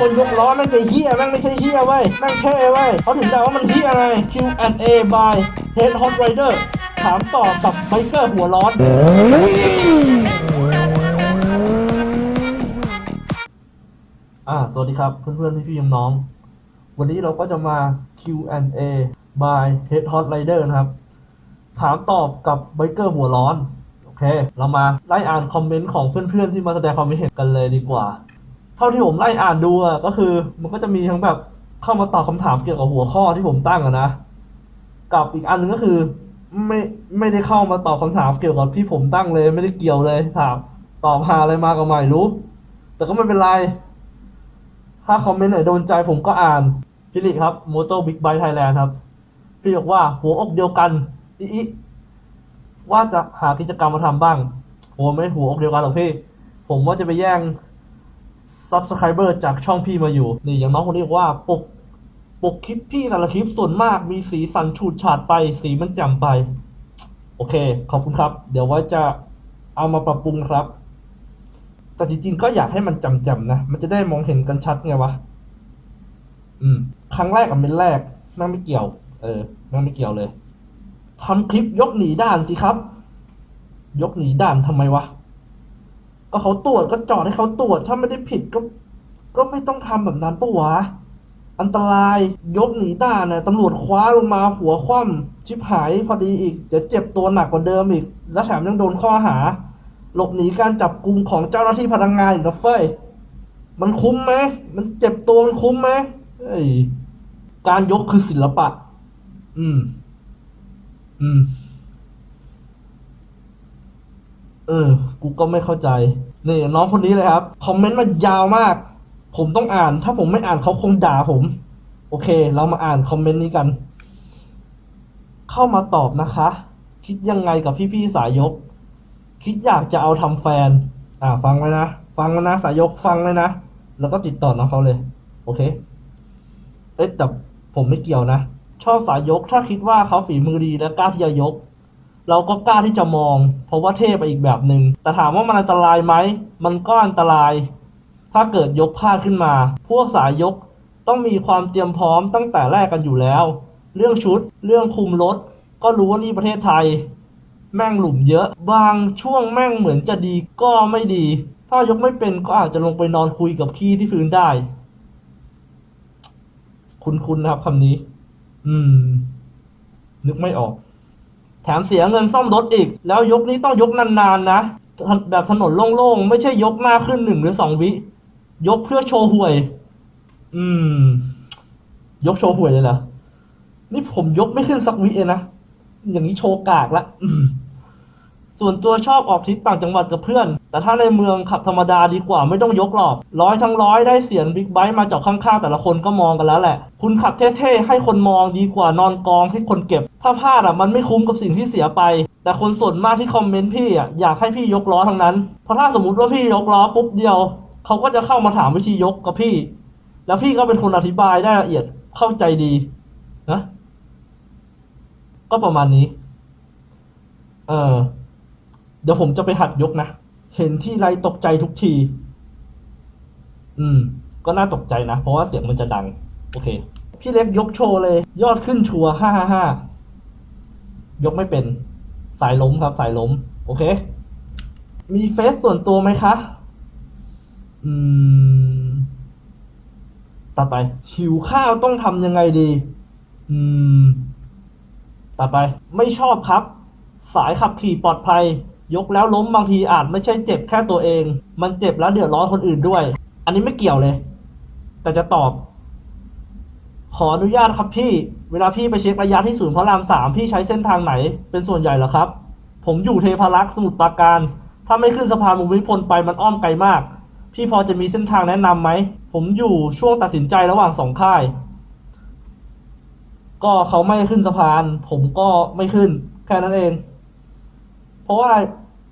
คนยกล้อแม่งจะเฮี้ยแม่งไม่ใช่เฮี้ยเว้ยแม่งเท่เว้ยเขาถึงด่าว่ามันเฮี้ยไง Q&A by Head Hot Rider ถามตอบกับไบเกอร์หัวร้อนอ่าสวัสดีครับ เพื่อนๆพี่ๆน้องๆวันนี้เราก็จะมา Q&A by Head Hot Rider นะครับ ถามตอบกับไบเกอร์หัวร้อน โอเค เรามาไล่อ่านคอมเมนต์ของเพื่อนๆที่มาแสดงความคิดเห็นกันเลยดีกว่า เท่าที่ผมไล่อ่านดูอะก็คือ มันก็จะมีทั้งแบบเข้ามาตอบคำถามเกี่ยวกับหัวข้อที่ผมตั้งอะนะกับอีกอันหนึงก็คือ ไม่ไม่ได้เข้ามาตอบคำถามเกี่ยวกับที่ผมตั้งเลย ไม่ได้เกี่ยวเลยถามตอบหาอะไรมาก็ไม่รู้ แต่ก็ไม่เป็นไรถ้าคอมเมนต์ไหนโดนใจผมก็อ่านพี่ลิครับ m o t o Big Bike Thailand ครับพี่บอกว่าหัวอกเดียวกันอีว่าจะหากิจกรรมมาทำบ้างโหไม่หัวอกเดียวกันหรอกพี่ ผมว่าจะไปแย่ง Subscriber จากช่องพี่มาอยู่ นี่อย่างน้องคนนี้บอกว่าปกปกคลิปพี่แต่ละคลิปส่วนมากมีสีสันฉูดฉาดไปสีมันแจ่มไป โอเค ขอบคุณครับ เดี๋ยวไว้จะเอามาปรับปรุงครับ แต่จริงๆก็อยากให้มันจำๆนะ มันจะได้มองเห็นกันชัดไงวะ อืม ครั้งแรกกับเม็นแรกแม่งไม่เกี่ยว เออแม่งไม่เกี่ยวเลยทำคลิปยกหนีด่านสิครับ ยกหนีด่านทำไมวะ ก็เขาตรวจก็จอดให้เขาตรวจถ้าไม่ได้ผิดก็ ก็ไม่ต้องทำแบบนั้นปะวะ อันตรายยกหนีด่านนะตำรวจคว้าลงมาหัวคว่ำชิบหายพอดีอีก เดี๋ยวเจ็บตัวหนักกว่าเดิมอีก และแถมยังโดนข้อหา หลบหนีการจับกลุ่มของเจ้าหน้าที่พนักงานอีกนะเฟ้ยมันคุ้มไหมมันเจ็บตัวมันคุ้มไหมเอ้ยการยกคือศิลปะ อืม อืม เออ กูก็ไม่เข้าใจ นี่น้องคนนี้เลยครับ คอมเมนต์มายาวมาก ผมต้องอ่าน ถ้าผมไม่อ่านเขาคงด่าผม โอเค เรามาอ่านคอมเมนต์นี้กัน เข้ามาตอบนะคะ คิดยังไงกับพี่ๆสายยกคิดอยากจะเอาทำแฟน อ่า ฟังไว้นะ ฟังไว้นะ สายยกฟังเลยนะ แล้วก็ติดต่อน้องเขาเลย โอเค เอ๊ะแต่ผมไม่เกี่ยวนะ ชอบสายยกถ้าคิดว่าเขาฝีมือดีและกล้าที่จะยก เราก็กล้าที่จะมอง เพราะว่าเท่ไปอีกแบบหนึง่งแต่ถามว่ามันอันตรายไหมมันก็อันตราย ถ้าเกิดยกพลาดขึ้นมา พวกสายยกต้องมีความเตรียมพร้อมตั้งแต่แรกกันอยู่แล้ว เรื่องชุดเรื่องคุมรถ ก็รู้ว่านี่ประเทศไทย แม่งหลุมเยอะ บางช่วงแม่งเหมือนจะดีก็ไม่ดี ถ้ายกไม่เป็นก็อาจจะลงไปนอนคุยกับขี้ที่พื้นได้ คุณๆนะครับคำนี้ อืม นึกไม่ออก แถมเสียเงินซ่อมรถอีก แล้วยกนี้ต้องยกนานๆนะ แบบถนนโล่งๆ ไม่ใช่ยกหน้าขึ้นหนึ่งหรือสองวิ ยกเพื่อโชว์หวย อืม ยกโชว์หวยเลยเหรอ นี่ผมยกไม่ขึ้นสักวิเองนะ อย่างนี้โชว์กากละ ส่วนตัวชอบออกทริปต่างจังหวัดกับเพื่อน แต่ถ้าในเมืองขับธรรมดาดีกว่าไม่ต้องยกหรอก ร้อยทั้งร้อยได้เสียงบิ๊กไบค์มาจากข้างๆ แต่ละคนก็มองกันแล้วแหละ คุณขับเท่ๆ ให้คนมองดีกว่านอนกองให้คนเก็บ ถ้าพลาดอะมันไม่คุ้มกับสิ่งที่เสียไป แต่คนส่วนมากที่คอมเมนต์พี่อะอยากให้พี่ยกล้อทั้งนั้น เพราะถ้าสมมติว่าพี่ยกล้อปุ๊บเดียว เขาก็จะเข้ามาถามวิธียกกับพี่ แล้วพี่ก็เป็นคนอธิบายได้ละเอียดเข้าใจดีนะก็ประมาณนี้ เออ เดี๋ยวผมจะไปหัดยกนะ เห็นที่ไรตกใจทุกที อืม ก็น่าตกใจนะ เพราะว่าเสียงมันจะดัง โอเค พี่เล็กยกโชว์เลย ยอดขึ้นชัวห้าห้าห้ายกไม่เป็น สายล้มครับ สายล้ม โอเค มีเฟซส่วนตัวไหมคะ อืมต่อไป หิวข้าวต้องทำยังไงดี อืมต่อไป ไม่ชอบครับ สายขับขี่ปลอดภัย ยกแล้วล้มบางทีอาจไม่ใช่เจ็บแค่ตัวเอง มันเจ็บแล้วเดือดร้อนคนอื่นด้วย อันนี้ไม่เกี่ยวเลย แต่จะตอบ ขออนุญาตครับพี่ เวลาพี่ไปเช็คระยะที่ศูนย์พระรามสามพี่ใช้เส้นทางไหน เป็นส่วนใหญ่เหรอครับ ผมอยู่เทพารักษ์สมุทรปราการ ถ้าไม่ขึ้นสะพานภูมิพลไปมันอ้อมไกลมาก พี่พอจะมีเส้นทางแนะนำไหม ผมอยู่ช่วงตัดสินใจระหว่างสองค่าย ก็เขาไม่ขึ้นสะพาน ผมก็ไม่ขึ้น แค่นั้นเอง ราะว่า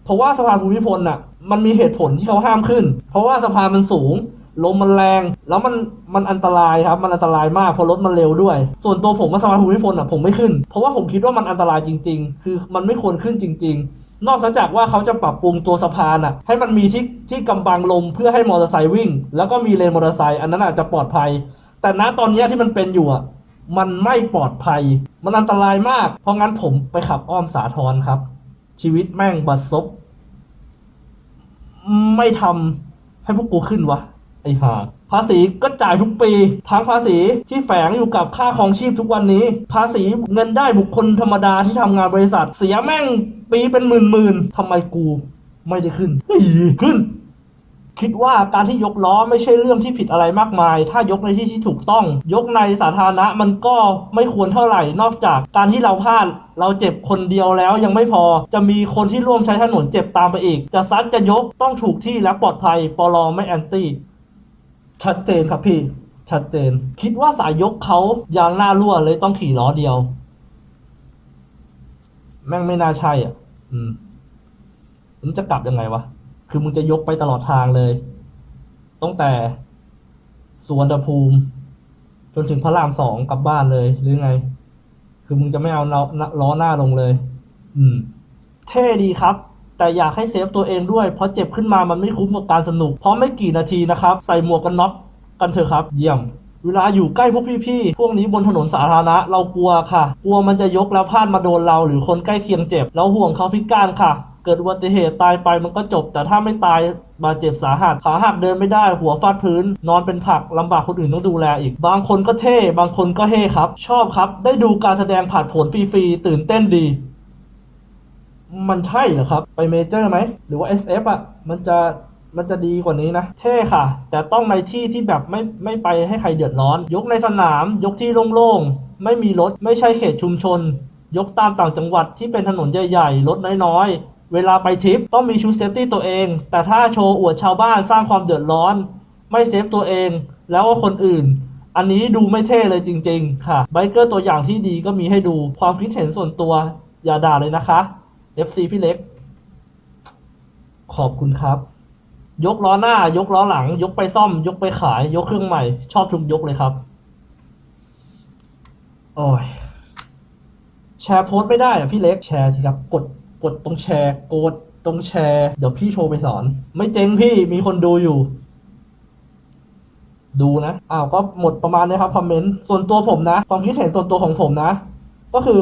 เพราะว่าสะพานภูมิพลน่ะ มันมีเหตุผลที่เขาห้ามขึ้น เพราะว่าสะพานมันสูงลมมันแรง แล้วมันมันอันตรายครับ มันอันตรายมากเพราะรถมันเร็วด้วย ส่วนตัวผมว่าสะพานภูมิพลอะผมไม่ขึ้น เพราะว่าผมคิดว่ามันอันตรายจริง ๆ คือมันไม่ควรขึ้นจริง ๆ นอกจากว่าเขาจะปรับปรุงตัวสะพานอะ ให้มันมีที่ที่กำบังลมเพื่อให้มอเตอร์ไซค์วิ่ง แล้วก็มีเลนมอเตอร์ไซค์อันนั้นอาจจะปลอดภัย แต่ณตอนนี้ที่มันเป็นอยู่อะมันไม่ปลอดภัย มันอันตรายมาก เพราะงั้นผมไปขับอ้อมสาทรครับ ชีวิตแม่งบัดซบไม่ทำให้พวกกูขึ้นวะไอ้ห่าภาษีก็จ่ายทุกปี ทั้งภาษีที่แฝงอยู่กับค่าครองชีพทุกวันนี้ ภาษีเงินได้บุคคลธรรมดาที่ทำงานบริษัท เสียแม่งปีเป็นหมื่นหมื่นๆทำไมกูไม่ได้ขึ้นขึ้น คิดว่าการที่ยกล้อไม่ใช่เรื่องที่ผิดอะไรมากมาย ถ้ายกในที่ที่ถูกต้อง ยกในสาธารณะมันก็ไม่ควรเท่าไหร่ นอกจากการที่เราพลาดเราเจ็บคนเดียวแล้วยังไม่พอ จะมีคนที่ร่วมใช้ถนนเจ็บตามไปอีก จะซัดจะยกต้องถูกที่และปลอดภัยปลอไม่แอนตี้ ชัดเจนครับพี่ ชัดเจน คิดว่าสายยกเขายางหน้ารั่วเลยต้องขี่ล้อเดียว แม่งไม่น่าใช่อะ อืมมึงจะกลับยังไงวะ คือมึงจะยกไปตลอดทางเลยตั้งแต่สวนภูมิ จนถึงพระรามสองกลับบ้านเลยหรือไง คือมึงจะไม่เอาล้อลอหน้าลงเลย อืม เท่ดีครับแต่อยากให้เซฟตัวเองด้วย เพราะเจ็บขึ้นมามันไม่คุ้มกับการสนุก เพราะไม่กี่นาทีนะครับ ใส่หมวกกันน็อกกันเถอะครับ เยี่ยม เวลาอยู่ใกล้พวกพี่ๆ พวกนี้บนถนนสาธารณะ เรากลัวค่ะ กลัวมันจะยกแล้วพลาดมาโดนเรา หรือคนใกล้เคียงเจ็บเราห่วงเขาพิการค่ะ เกิดอุบัติเหตุตายไปมันก็จบ แต่ถ้าไม่ตายบาดเจ็บสาหัสขาหักเดินไม่ได้หัวฟาดพื้น นอนเป็นผักลำบากคนอื่นต้องดูแลอีก บางคนก็เท่ บางคนก็เฮ่ครับ ชอบครับ ได้ดูการแสดงผ่านผลฟรีๆตื่นเต้นดี มันใช่เหรอครับ ไปเมเจอร์ไหม หรือว่า SF อะมันจะมันจะดีกว่านี้นะ เท่ค่ะ แต่ต้องในที่ที่แบบไม่ไม่ไปให้ใครเดือดร้อน ยกในสนาม ยกที่โล่งๆ ไม่มีรถ ไม่ใช่เขตชุมชน ยกตามต่างจังหวัดที่เป็นถนนใหญ่ๆ รถน้อยๆ เวลาไปทริปต้องมีชุดเซฟตี้ตัวเอง แต่ถ้าโชว์อวดชาวบ้านสร้างความเดือดร้อน ไม่เซฟตัวเอง แล้วก็คนอื่น อันนี้ดูไม่เท่เลยจริง ๆ ค่ะไบเกอร์ตัวอย่างที่ดีก็มีให้ดูความคิดเห็นส่วนตัว อย่าด่าเลยนะคะ FC พี่เล็ก ขอบคุณครับ ยกล้อหน้า ยกล้อหลัง ยกไปซ่อม ยกไปขาย ยกเครื่องใหม่ ชอบทุกยกเลยครับ โอ้ยแชร์โพสต์ไม่ได้อะพี่เล็กแชร์ทีครับกด กดตรงแชร์กดตรงแชร์ เดี๋ยวพี่โทรไปสอน ไม่เจ๊งพี่มีคนดูอยู่ ดูนะอ้าวก็หมดประมาณนี้ครับคอมเมนต์ส่วนตัวผมนะความคิดเห็นส่วนตัวของผมนะ ก็คือ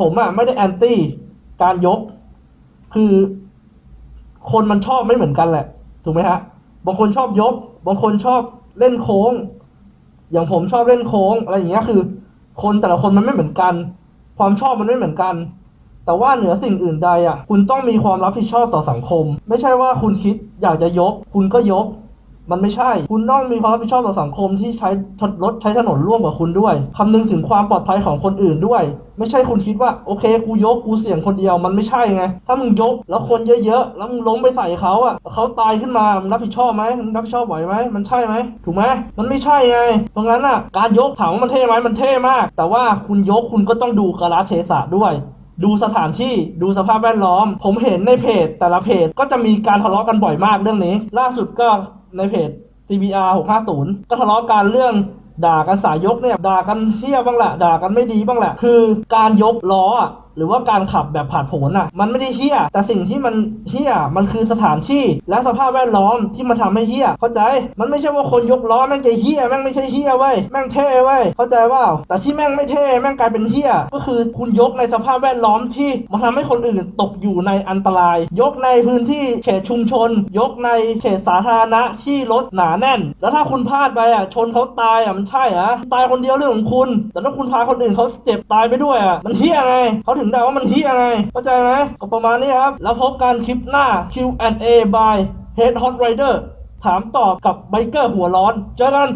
ผมอะไม่ได้แอนตี้การยก คือ คนมันชอบไม่เหมือนกันแหละ ถูกไหมฮะบางคนชอบยก บางคนชอบเล่นโค้ง อย่างผมชอบเล่นโค้งอะไรอย่างเงี้ยคือ คนแต่ละคนมันไม่เหมือนกัน ความชอบมันไม่เหมือนกัน แต่ว่าเหนือสิ่งอื่นใดอะคุณต้องมีความรับผิดชอบต่อสังคม ไม่ใช่ว่าคุณคิดอยากจะยก คุณก็ยก มันไม่ใช่ คุณต้องมีความรับผิดชอบต่อสังคมที่ใช้รถใช้ถนนร่วมกับคุณด้วยคำนึงถึงความปลอดภัยของคนอื่นด้วย ไม่ใช่คุณคิดว่าโอเคกูยกกูเสี่ยงคนเดียวมันไม่ใช่ไง ถ้ามึงยกแล้วคนเยอะๆแล้วมึงล้มไปใส่เขาอะเขาตายขึ้นมามึงรับผิดชอบไหมมึงรับผิดชอบไหวไหมมันใช่ไหมถูกไหมมันไม่ใช่ไง เพราะงั้นอะการยกถามว่ามันเท่ไหมมันเท่มาก แต่ว่าคุณยกคุณก็ต้องดูกาลเทศะด้วย ดูสถานที่ดูสภาพแวดล้อม ผมเห็นในเพจแต่ละเพจก็จะมีการทะเลาะกันบ่อยมากเรื่องนี้ ล่าสุดก็ในเพจ CBR 650 ก็ทะเลาะกันเรื่องด่ากันสายยกเนี่ยด่ากันเฮี้ยบ้างแหละด่ากันไม่ดีบ้างแหละคือการยกล้ออะ หรือว่าการขับแบบผ่านผลอะ มันไม่ได้เฮี้ย แต่สิ่งที่มันเฮี้ยมันคือสถานที่และสภาพแวดล้อมที่มันทำให้เฮี้ย เข้าใจ มันไม่ใช่ว่าคนยกล้อแม่งจะเฮี้ยแม่งไม่ใช่เฮี้ยเว้ยแม่งเท่เว้ยเข้าใจว่าแต่ที่แม่งไม่เท่แม่งกลายเป็นเฮี้ยก็คือคุณยกในสภาพแวดล้อมที่มันทำให้คนอื่นตกอยู่ในอันตราย ยกในพื้นที่เขตชุมชน ยกในเขตสาธารณะที่รถหนาแน่น แล้วถ้าคุณพลาดไปอะชนเขาตายอะมันใช่เหรอตายคนเดียวเรื่องของคุณ แต่ถ้าคุณพาคนอื่นเขาเจ็บตายไปด้วยอะมันเฮี้ยไงเขาถึงได้ว่ามันเฮียไงเข้าใจไหมก็ประมาณนี้ครับ แล้วพบกันคลิปหน้า Q&A by Head Hot Rider ถามตอบกับไบเกอร์หัวร้อน เจอกัน